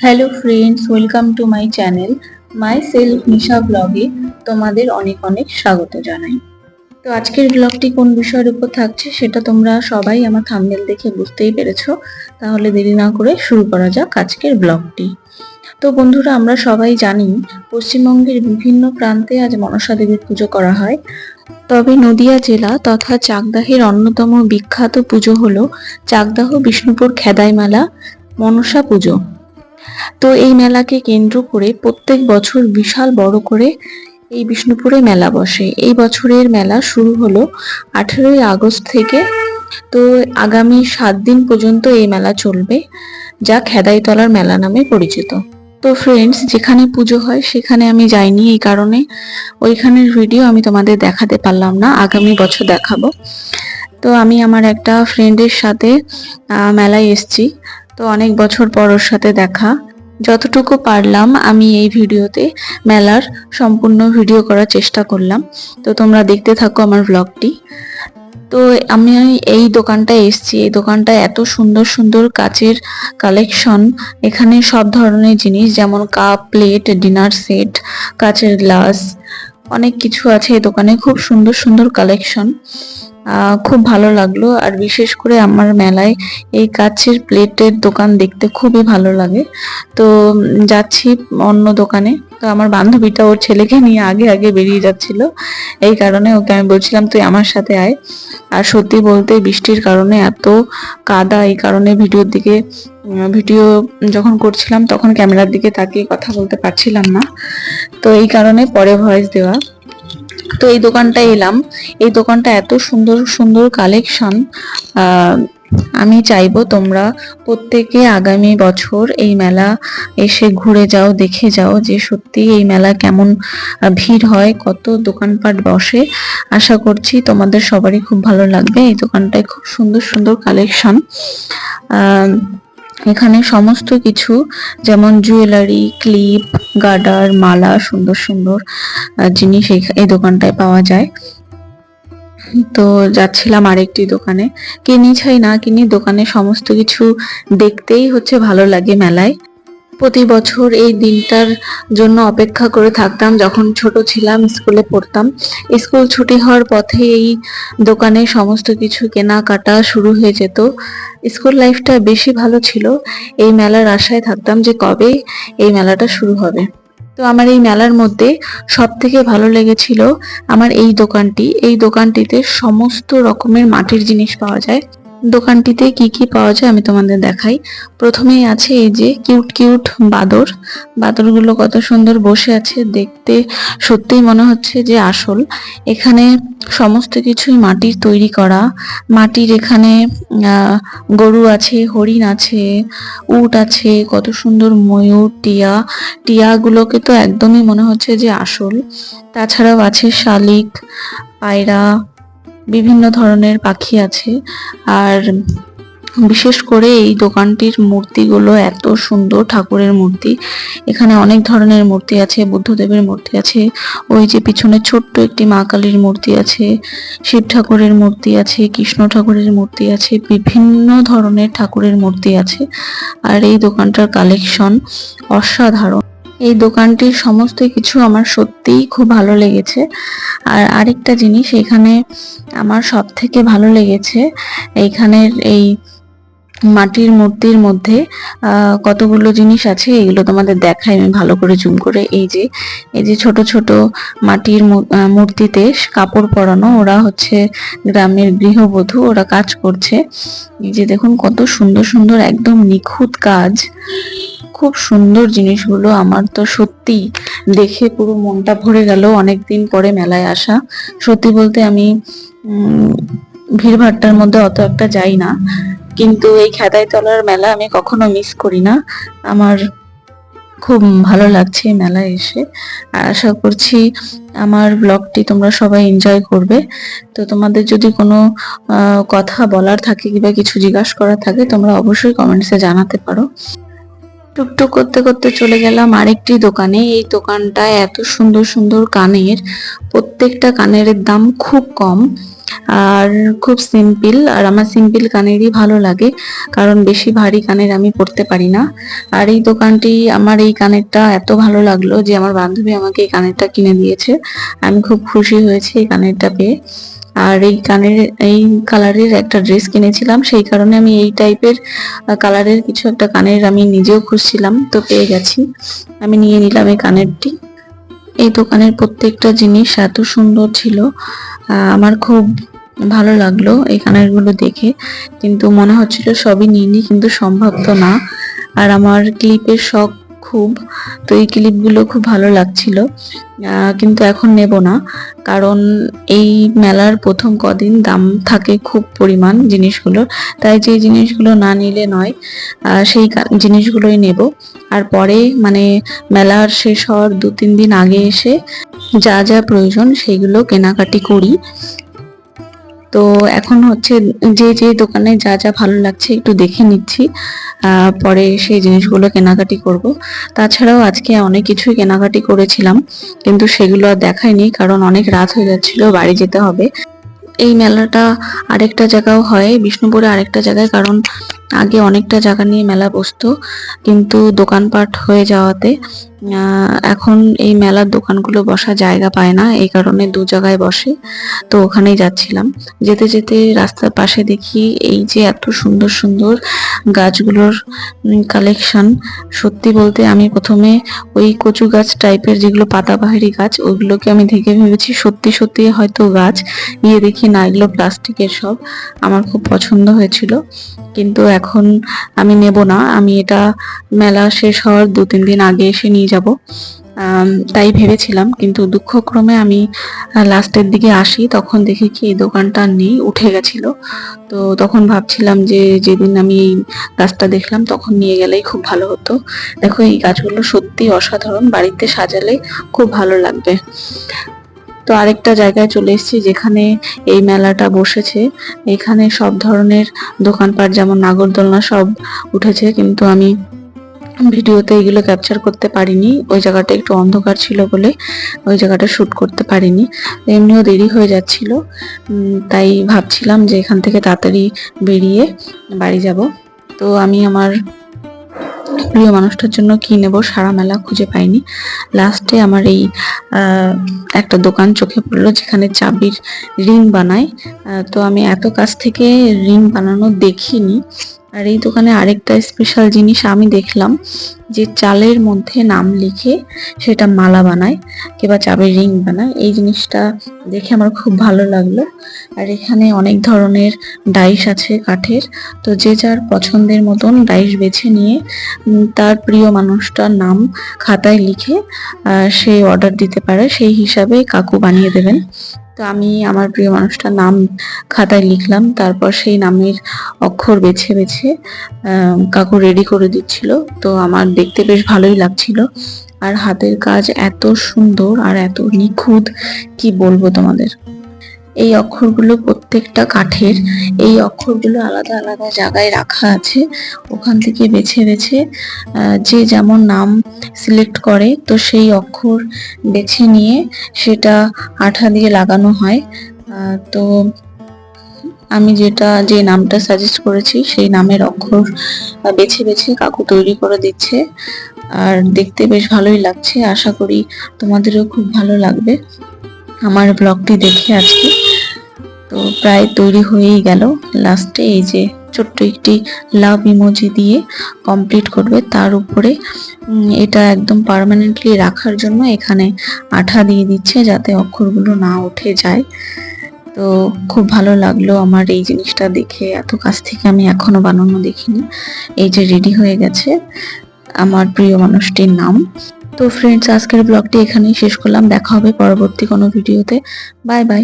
Hello friends welcome to my channel myself Nisha ব্লগে তোমাদের অনেক অনেক স্বাগত জানাই। তো আজকের ব্লগটি কোন বিষয়ের উপর থাকছে সেটা তোমরা সবাই আমার থাম্বনেল দেখে বুঝতেই পেরেছ, তাহলে দেরি না করে শুরু করা যাক আজকের ব্লগটি তো বন্ধুরা, আমরা সবাই জানি পশ্চিমবঙ্গের বিভিন্ন প্রান্তে আজ মনসা দেবীর পুজো করা হয়। তবে নদিয়া জেলা তথা চাকদাহের অন্যতম বিখ্যাত পুজো হলো চাকদাহ বিষ্ণুপুর খেদাই মেলা মনসা পুজো। তো এই মেলাকে কেন্দ্র করে প্রত্যেক বছর বিশাল বড় করে এই বিষ্ণুপুরে মেলা বসে। এই বছরের মেলা শুরু হলো আঠেরোই আগস্ট থেকে। তো আগামী সাত দিন পর্যন্ত এই মেলা চলবে, যা খেদাইতলার মেলা নামে পরিচিত। তো ফ্রেন্ডস যেখানে পুজো হয় সেখানে আমি যাইনি এই কারণে। ওইখানের ভিডিও আমি তোমাদের দেখাতে পারলাম না, আগামী বছর দেখাবো। তো আমি আমার একটা ফ্রেন্ডের সাথে মেলায় এসেছি। তো অনেক বছর পর ওর সাথে দেখা। যতটুকু পারলাম আমি এই ভিডিওতে মেলার সম্পূর্ণ ভিডিও করার চেষ্টা করলাম। তো তোমরা দেখতে থাকো আমার ব্লগটি তো আমি এই দোকানটায় এসেছি। এই দোকানটায় এত সুন্দর সুন্দর কাচের কালেকশন এখানে সব ধরনের জিনিস যেমন কাপ প্লেট ডিনার সেট কাচের গ্লাস অনেক কিছু আছে এই দোকানে। খুব সুন্দর সুন্দর কালেকশন খুব ভালো লাগল। আর বিশেষ করে আমার মেলায় এই কাচের প্লেটের দোকান দেখতে খুবই ভালো লাগে। তো যাচ্ছি অন্য দোকানে। তো আমার বান্ধবীটা ওর ছেলেকে নিয়ে আগে আগে বেরিয়ে যাচ্ছিল। এই কারণে ওকে আমি বলছিলাম, তুই আমার সাথে আয়। আর সত্যি বলতে বৃষ্টির কারণে এত কাদা, এই কারণে ভিডিওর দিকে ভিডিও যখন করছিলাম তখন ক্যামেরার দিকে তাকিয়ে কথা বলতে পারছিলাম না। তো এই কারণে পরে ভয়েস দেওয়া। তো এই দোকানটায় এলাম। এই দোকানটা এত সুন্দর সুন্দর কালেকশন আমি চাইব তোমরা প্রত্যেকে আগামী বছর এই মেলা এসে ঘুরে যাও, দেখে যাও যে সত্যি এই মেলা কেমন ভিড় হয়, কত দোকানপাট বসে। আশা করছি তোমাদের সবারই খুব ভালো লাগবে। এই দোকানটায় খুব সুন্দর সুন্দর কালেকশন এখানে সমস্ত কিছু, যেমন জুয়েলারি ক্লিপ গার্ডার মালা, সুন্দর সুন্দর জিনিস এই- দোকানটায় পাওয়া যায়। তো যাচ্ছিলাম আরেকটি দোকানে। কিনি ছাই না কিনি দোকানে সমস্ত কিছু দেখতেই হচ্ছে ভালো লাগে মেলায়। প্রতি বছর এই দিনটার জন্য অপেক্ষা করে থাকতাম। যখন ছোট ছিলাম, স্কুলে পড়তাম। স্কুল ছুটি হওয়ার পথে এই দোকানে সমস্ত কিছু কেনাকাটা শুরু হয়ে যেত। স্কুল লাইফটা বেশি ভালো ছিল। এই মেলার আশায় থাকতাম যে কবে এই মেলাটা শুরু হবে। তো আমার এই মেলার মধ্যে সব থেকে ভালো লেগেছিল আমার এই দোকানটি। এই দোকানটিতে সমস্ত রকমের মাটির জিনিস পাওয়া যায়। দোকানটিতে কি কি পাওয়া যায় আমি তোমাদের দেখাই। প্রথমেই আছে এই যে কিউট কিউট বাদর। বাদরগুলো কত সুন্দর বসে আছে, দেখতে সত্যিই মনে হচ্ছে যে আসল। এখানে সমস্ত কিছুই মাটির তৈরি করা। মাটির এখানে গরু আছে, হরিণ আছে, উট আছে, কত সুন্দর ময়ূর, টিয়া। টিয়াগুলোকে তো একদমই মনে হচ্ছে যে আসল। তাছাড়াও আছে শালিক, পায়রা বিভিন্ন ধরনের পাখি আছে। আর বিশেষ করে এই দোকানটির মূর্তিগুলো এত সুন্দর ঠাকুরের মূর্তি। এখানে অনেক ধরনের মূর্তি আছে, বুদ্ধদেবের মূর্তি আছে, ওই যে পিছনে ছোট্ট একটি মা কালীর মূর্তি আছে, শিব ঠাকুরের মূর্তি আছে, কৃষ্ণ ঠাকুরের মূর্তি আছে, বিভিন্ন ধরনের ঠাকুরের মূর্তি আছে। আর এই দোকানটার কালেকশন অসাধারণ। এই দোকানটির সমস্ত কিছু আমার সত্যিই খুব ভালো লেগেছে। আর আরেকটা জিনিস এখানে আমার সব থেকে ভালো লেগেছে, এইখানের এই মাটির মূর্তির মধ্যে কতগুলো জিনিস আছে এগুলো তোমাদের দেখাই, আমি ভালো করে জুম করে। এই যে এই যে ছোট ছোট মাটির মূর্তিতে কাপড় পরানো, ওরা হচ্ছে গ্রামের গৃহবধূ, ওরা কাজ করছে। এই যে দেখুন কত সুন্দর সুন্দর, একদম নিখুঁত কাজ। খুব সুন্দর জিনিসগুলো, আমার তো সত্যি দেখে পুরো মনটা ভরে গেল অনেকদিন পরে মেলায় আসা। সত্যি বলতে আমি ভিড়ভাট্টার মধ্যে অত একটা যাই না। কিন্তু এই খেদাই তলার মেলা আমি কখনো মিস করি না। আমার খুব ভালো লাগছে মেলায় এসে। আর আশা করছি আমার ব্লগটি তোমরা সবাই এনজয় করবে। তো তোমাদের যদি কোনো কথা বলার থাকে কিংবা কিছু জিজ্ঞাসা করার থাকে, তোমরা অবশ্যই কমেন্টসে জানাতে পারো। টুকটুক করতে করতে চলে গেলাম আরেকটি দোকানে। এই দোকানটায় এত সুন্দর সুন্দর কানের। প্রত্যেকটা কানের দাম খুব কম। আর খুব সিম্পল আর আমার সিম্পল কানেরই ভালো লাগে, কারণ বেশি ভারী কানের আমি পরতে পারি না। আর এই দোকানটি, আমার এই কানেরটা এত ভালো লাগল যে আমার বান্ধবী আমাকে এই কানেরটা কিনে দিয়েছে। আমি খুব খুশি হয়েছি এই কানেরটা পেয়ে। আর এই কানের, এই কালারের একটা ড্রেস কিনেছিলাম, সেই কারণে আমি এই টাইপের কালারের কিছু একটা কানের আমি নিজেও খুঁজছিলাম, তো পেয়ে গেছি। আমি নিয়ে নিলাম এই কানেরটি। এই দোকানের প্রত্যেকটা জিনিস এত সুন্দর ছিল। আমার খুব ভালো লাগল এই কানেরগুলো দেখে। কিন্তু মনে হচ্ছিল সবই নিয়ে নিই কিন্তু সম্ভব তো না। আর আমার ক্লিপের শখ খুব, তো এই ক্লিপগুলো খুব ভালো লাগছিল। কিন্তু এখন নেব না, কারণ এই মেলার প্রথম কদিন দাম থাকে খুব পরিমাণ জিনিসগুলোর, তাই যে জিনিসগুলো না নিলে নয় সেই জিনিসগুলোই নেব। আর পরে মানে মেলার শেষ হওয়ার দু তিন দিন আগে এসে যা যা প্রয়োজন সেইগুলো কেনাকাটি করি। তো এখন হচ্ছে যে যে দোকানে যা যা ভালো লাগছে একটু দেখে নিচ্ছি। পরে সেই জিনিসগুলো কেনাকাটি করব। তাছাড়াও আজকে অনেক কিছুই কেনাকাটি করেছিলাম, কিন্তু সেগুলো আর দেখাইনি, কারণ অনেক রাত হয়ে যাচ্ছিল, বাড়ি যেতে হবে। এই মেলাটা আরেকটা জায়গাও হয়, বিষ্ণুপুরে আরেকটা জায়গায়, কারণ আগে অনেকটা জায়গা নিয়ে মেলা বসতো, কিন্তু দোকানপাট হয়ে যাওয়াতে এখন এই মেলার দোকানগুলো বসা জায়গা পায় না, এই কারণে দু জায়গায় বসে। তো ওখানেই যাচ্ছিলাম। যেতে যেতে রাস্তার পাশে দেখি এই যে এত সুন্দর সুন্দর গাছগুলোর কালেকশন সত্যি বলতে আমি প্রথমে ওই কচু গাছ টাইপের যেগুলো পাতাবাহারি গাছ ওইগুলোকে আমি দেখে ভেবেছি সত্যি সত্যি হয়তো গাছ। গিয়ে দেখি না, এগুলো প্লাস্টিকের সব। আমার খুব পছন্দ হয়েছিল। কিন্তু এখন আমি নেব না। আমি এটা মেলা শেষ হওয়ার দু তিন দিন আগে এসে নিয়ে যাব। তাই ভেবেছিলাম, কিন্তু দুঃখক্রমে আমি লাস্টের দিকে আসি, তখন দেখি কি, এই দোকানটা নেই, উঠে গেছিল। তো তখন ভাবছিলাম যে, যেদিন আমি এই গাছটা দেখলাম, তখন নিয়ে গেলেই খুব ভালো হতো। দেখো, এই গাছগুলো সত্যি অসাধারণ, বাড়িতে সাজালে খুব ভালো লাগবে। তো আরেকটা জায়গায় চলে এসেছি, যেখানে এই মেলাটা বসেছে। এখানে সব ধরনের দোকানপাট, যেমন নাগরদোলনা সব উঠেছে, কিন্তু আমি ভিডিওতে এগুলো ক্যাপচার করতে পারিনি। ওই জায়গাটা একটু অন্ধকার ছিল বলে ওই জায়গাটা শ্যুট করতে পারিনি। এমনিও দেরি হয়ে যাচ্ছিল। তাই ভাবছিলাম যে এখান থেকে তাড়াতাড়ি বেরিয়ে বাড়ি যাব। তো আমি আমার প্রিয় মানুষটার জন্য কি নেব সারা মেলা খুঁজে পাইনি। লাস্টে আমার এই একটা দোকান চোখে পড়ল যেখানে চাবির রিং বানায়। তো আমি এত কাছ থেকে রিং বানানো দেখিনি। আর এই দোকানে আরেকটা স্পেশাল জিনিস আমি দেখলাম, যে চালের মধ্যে নাম লিখে সেটা মালা বানায়, কিংবা চাবির রিং বানায়। এই জিনিসটা দেখে আমার খুব ভালো লাগল। আর এখানে অনেক ধরনের ডাইস আছে কাঠের, তো যে যার পছন্দের মতন ডাইস বেছে নিয়ে তার প্রিয় মানুষটার নাম খাতায় লিখে সে অর্ডার দিতে পারে। সেই হিসাবে কাকু বানিয়ে দেবেন। তো আমি আমার প্রিয় মানুষটার নাম খাতায় লিখলাম। তারপর সেই নামের অক্ষর বেছে বেছে কাকু রেডি করে দিচ্ছিল। তো আমার দেখতে বেশ ভালোই লাগছিল। আর হাতের কাজ এত সুন্দর আর এত নিখুঁত, কি বলব তোমাদের? এই অক্ষরগুলো প্রত্যেকটা কাঠের, এই অক্ষরগুলো আলাদা আলাদা জায়গায় রাখা আছে। ওখান থেকে বেছে বেছে যে যেমন নাম সিলেক্ট করে, তো সেই অক্ষর বেছে নিয়ে সেটা আঠা দিয়ে লাগানো হয়। তো আমি যেটা, যে নামটা সাজেস্ট করেছি, সেই নামের অক্ষর বেছে বেছে কাকু তৈরি করে দিচ্ছে। আর দেখতে বেশ ভালোই লাগছে, আশা করি তোমাদেরও খুব ভালো লাগবে। আমার ব্লগটি দেখে আজকে তো প্রায় তৈরি হয়েই গেল। লাস্টে এই যে ছোট্ট একটি লাভ ইমোজি দিয়ে কমপ্লিট করবে। তার উপরে এটা একদম পার্মানেন্টলি রাখার জন্য এখানে আঠা দিয়ে দিচ্ছে যাতে অক্ষরগুলো না উঠে যায়। তো খুব ভালো লাগল আমার এই জিনিসটা দেখে। এত কাছ থেকে আমি এখনও বানানো দেখিনি। এই যে রেডি হয়ে গেছে আমার প্রিয় মানুষটির নাম। তো ফ্রেন্ডস আজকের ব্লগটি এখানেই শেষ করলাম। দেখা হবে পরবর্তী কোনো ভিডিওতে। Bye bye